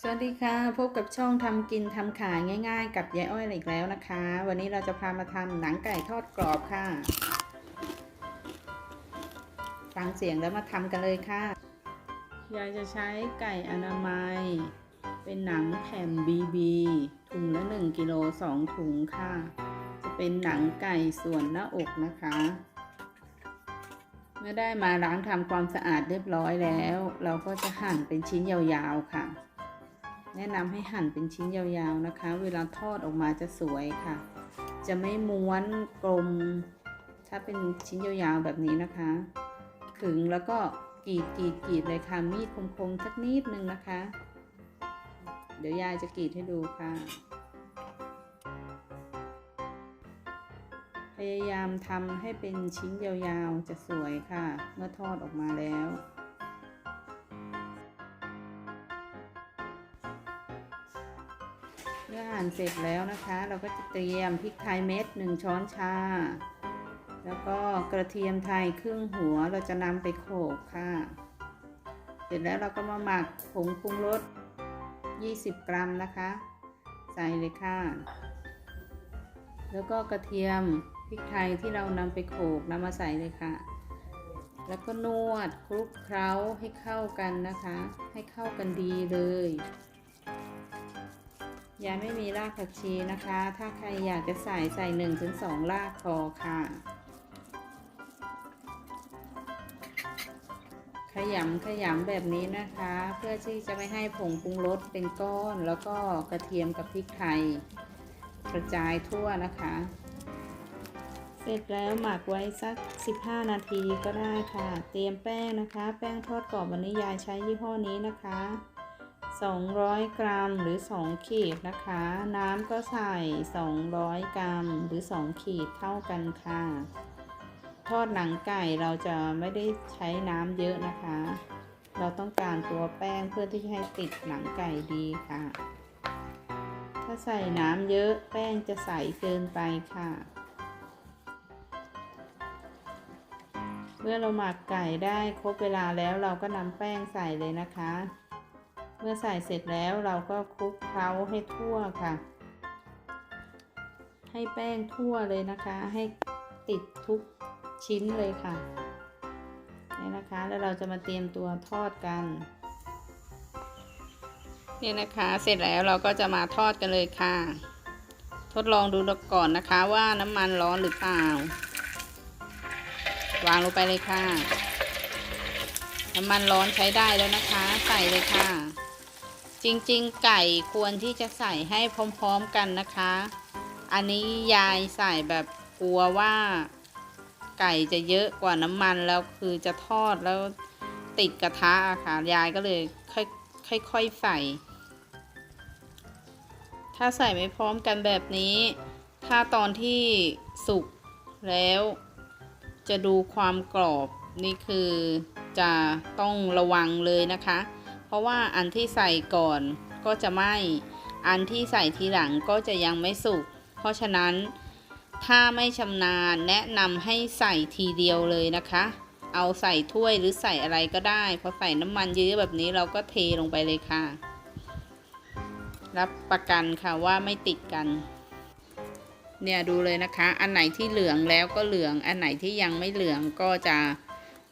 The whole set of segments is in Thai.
สวัสดีค่ะ พบกับช่องทำกินทำขายง่าย ๆ กับยายอ้อยอีกแล้วนะคะ วันนี้เราจะพามาทำหนังไก่ทอดกรอบค่ะ ฟังเสียงแล้วมาทำกันเลยค่ะ ยายจะใช้ไก่อนามัย เป็นหนังแผ่นบีบีถุงละ1กิโล2ถุงค่ะ จะเป็นหนังไก่ส่วนหน้าอกนะคะเมื่อได้มาล้างทำความสะอาดเรียบร้อยแล้ว เราก็จะหั่นเป็นชิ้นยาวๆค่ะ แนะนำให้หั่นเป็นชิ้นยาวๆนะคะ เวลาทอดออกมาจะสวยค่ะ จะไม่ม้วนกลม ถ้าเป็นชิ้นยาวๆแบบนี้นะคะ ขึงแล้วก็กรีดกรีดกรีดเลยค่ะมีดคมๆสักนิดนึงนะคะ เดี๋ยวยายจะกรีดให้ดูค่ะ พยายามทำให้เป็นชิ้นยาวๆจะสวยค่ะ เมื่อทอดออกมาแล้ว อหั่นเสร็จแล้วนะคะ เราก็จะเตรียมพริกไทยเม็ดหนึ่งช้อนชา แล้วก็กระเทียมไทยครึ่งหัวเราจะนำไปโขลกค่ะ เสร็จแล้วเราก็มาหมักผงปรุงรส 20 กรัมนะคะ ใส่เลยค่ะ แล้วก็กระเทียมพริกไทยที่เรานำไปโขลกนำมาใส่เลยค่ะ แล้วก็นวดคลุกเคล้าให้เข้ากันนะคะ ให้เข้ากันดีเลย ยายไม่มีรากผักชีนะคะ ถ้าใครอยากจะใส่ใส่หนึ่งถึงสองรากพอค่ะ ขยำขยำแบบนี้นะคะ เพื่อที่จะไม่ให้ผงปรุงรสเป็นก้อน แล้วก็กระเทียมกับพริกไทยกระจายทั่วนะคะ เสร็จแล้วหมักไว้สัก 15 นาทีก็ได้ค่ะ เตรียมแป้งนะคะ แป้งทอดกรอบวันนี้ยายใช้ยี่ห้อนี้นะคะ 200 กรัมหรือ 2 ขีดนะคะ น้ำก็ใส่ 200 กรัมหรือ 2 ขีดเท่ากันค่ะ ทอดหนังไก่เราจะไม่ได้ใช้น้ำเยอะนะคะ เราต้องการตัวแป้งเพื่อที่จะให้ติดหนังไก่ดีค่ะ ถ้าใส่น้ำเยอะแป้งจะใสเกินไปค่ะ เมื่อเราหมักไก่ได้ครบเวลาแล้วเราก็นำแป้งใส่เลยนะคะ มื่อใส่เสร็จแล้วเราก็คลุกเคล้าให้ทั่วค่ะ ให้แป้งทั่วเลยนะคะ ให้ติดทุกชิ้นเลยค่ะนี่นะคะ แล้วเราจะมาเตรียมตัวทอดกันนี่นะคะเสร็จแล้วเราก็จะมาทอดกันเลยค่ะ ทดลองดูก่อนนะคะว่าน้ำมันร้อนหรือเปล่า วางลงไปเลยค่ะ น้ำมันร้อนใช้ได้แล้วนะคะ ใส่เลยค่ะ จริงๆ ไก่ควรที่จะใส่ให้พร้อมๆกันนะคะ อันนี้ยายใส่แบบกลัวว่า ไก่จะเยอะกว่าน้ำมันแล้วคือจะทอดแล้วติดกระทะค่ะ ยายก็เลยค่อยค่อยๆใส่ ถ้าใส่ไม่พร้อมกันแบบนี้ ถ้าตอนที่สุกแล้ว จะดูความกรอบนี่คือจะต้องระวังเลยนะคะ ราะว่าอันที่ใส่ก่อนก็จะไหม้อันที่ใส่ทีหลังก็จะยังไม่สุก เพราะฉะนั้นถ้าไม่ชำนาญแนะนำให้ใส่ทีเดียวเลยนะคะ เอาใส่ถ้วยหรือใส่อะไรก็ได้พอใส่น้ำมันเยอะแบบนี้เราก็เทลงไปเลยค่ะ รับประกันค่ะว่าไม่ติดกัน เนี่ยดูเลยนะคะ อันไหนที่เหลืองแล้วก็เหลือง อันไหนที่ยังไม่เหลืองก็จะ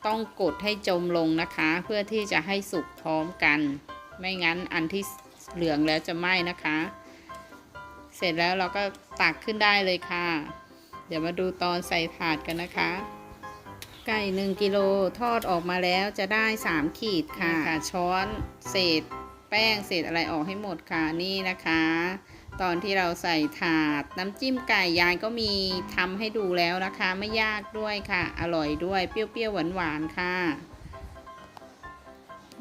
ต้องกดให้จมลงนะคะ เพื่อที่จะให้สุกพร้อมกัน ไม่งั้นอันที่เหลืองแล้วจะไหม้นะคะ เสร็จแล้วเราก็ตักขึ้นได้เลยค่ะ เดี๋ยวมาดูตอนใส่ถาดกันนะคะ ไก่หนึ่งกิโลทอดออกมาแล้วจะได้ 3 ขีดค่ะคะช้อนเศษ ป้งเศษอะไรออกให้หมดค่ะนี่นะคะ ตอนที่เราใส่ถาดน้ำจิ้มไก่ยายก็มีทำให้ดูแล้วนะคะ ไม่ยากด้วยค่ะ อร่อยด้วยเปรี้ยวๆหวานๆค่ะ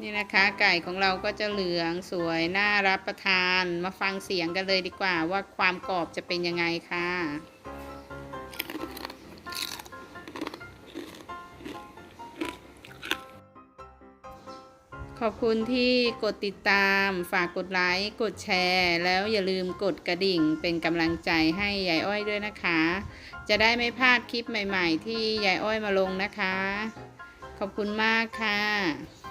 นี่นะคะไก่ของเราก็จะเหลืองสวยน่ารับประทานมาฟังเสียงกันเลยดีกว่าว่าความกรอบจะเป็นยังไงค่ะ อบคุณที่กดติดตามฝากกดไลค์กดแชร์ แล้วอย่าลืมกดกระดิ่งเป็นกำลังใจให้ยายอ้อยด้วยนะคะ จะได้ไม่พลาดคลิปใหม่ ๆ ที่ยายอ้อยมาลงนะคะ ขอบคุณมากค่ะ